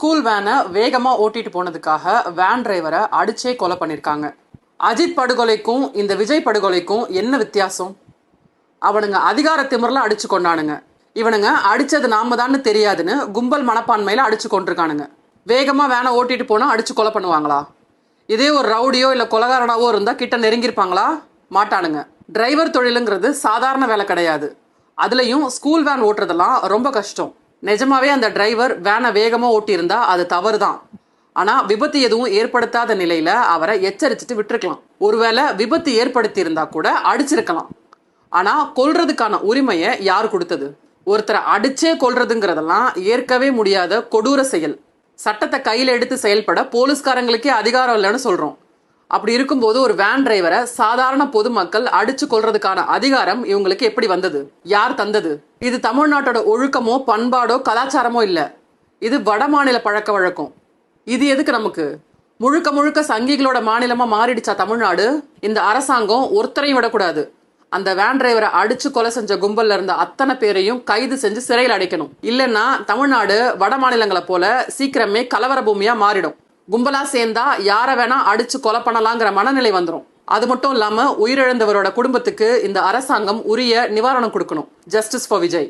School வேனை வேகமா ஓட்டிட்டு போனதுக்காக வேன் டிரைவரை அடிச்சே கொலை பண்ணிருக்காங்க. அஜித் படுகொலைக்கும் இந்த விஜய் படுகொலைக்கும் என்ன வித்தியாசம்? அவனுங்க அதிகார திமிரில் அடிச்சு கொண்டானுங்க. இவனுங்க அடிச்சது நாம தான்னு தெரியாதுன்னு கும்பல் மனப்பான்மையில அடிச்சு கொண்டிருக்கானுங்க. வேகமா வேனை ஓட்டிட்டு போனா அடிச்சு கொலை பண்ணுவாங்களா? இதே ஒரு ரவுடியோ இல்ல கொலகாரனாவோ இருந்தா கிட்ட நெருங்கியிருப்பாங்களா? மாட்டானுங்க. டிரைவர் தொழிலுங்கிறது சாதாரண வேலை கிடையாது. அதுலயும் ஸ்கூல் வேன் ஓட்டுறதெல்லாம் ரொம்ப கஷ்டம். நிஜமாவே அந்த டிரைவர் வேனை வேகமாக ஓட்டியிருந்தா அது தவறு தான் ஆனால் விபத்து எதுவும் ஏற்படுத்தாத நிலையில் அவரை எச்சரிச்சுட்டு விட்டுருக்கலாம். ஒருவேளை விபத்து ஏற்படுத்தியிருந்தா கூட அடிச்சிருக்கலாம். ஆனால் கொல்றதுக்கான உரிமையை யார் கொடுத்தது? ஒருத்தரை அடிச்சே கொல்றதுங்கிறதெல்லாம் ஏற்கவே முடியாத கொடூர செயல். சட்டத்தை கையில் எடுத்து செயல்பட போலீஸ்காரங்களுக்கே அதிகாரம் இல்லைன்னு சொல்கிறோம் அப்படி இருக்கும்போது ஒரு வேன் டிரைவரை சாதாரண பொதுமக்கள் அடிச்சு கொள்றதுக்கான அதிகாரம் இவங்களுக்கு எப்படி வந்தது? யார் தந்தது? இது தமிழ்நாட்டோட ஒழுக்கமோ பண்பாடோ கலாச்சாரமோ இல்ல. இது வட மாநில பழக்க வழக்கம். இது எதுக்கு நமக்கு? முழுக்க முழுக்க சங்கிகளோட மாநிலமா மாறிடுச்சா தமிழ்நாடு? இந்த அரசாங்கம் ஒருத்தரையும் விடக்கூடாது. அந்த வேன் டிரைவரை அடிச்சு கொலை செஞ்ச கும்பல்ல இருந்த அத்தனை பேரையும் கைது செஞ்சு சிறையில் அடைக்கணும். இல்லைன்னா தமிழ்நாடு வட மாநிலங்களை போல சீக்கிரமே கலவர பூமியா மாறிடும். கும்பலா சேர்ந்தா யாரை வேணா அடிச்சு கொலை பண்ணலாங்கிற மனநிலை வந்துடும் அது மட்டும் இல்லாம உயிரிழந்தவரோட குடும்பத்துக்கு இந்த அரசாங்கம் உரிய நிவாரணம் கொடுக்கணும். Justice for Vijay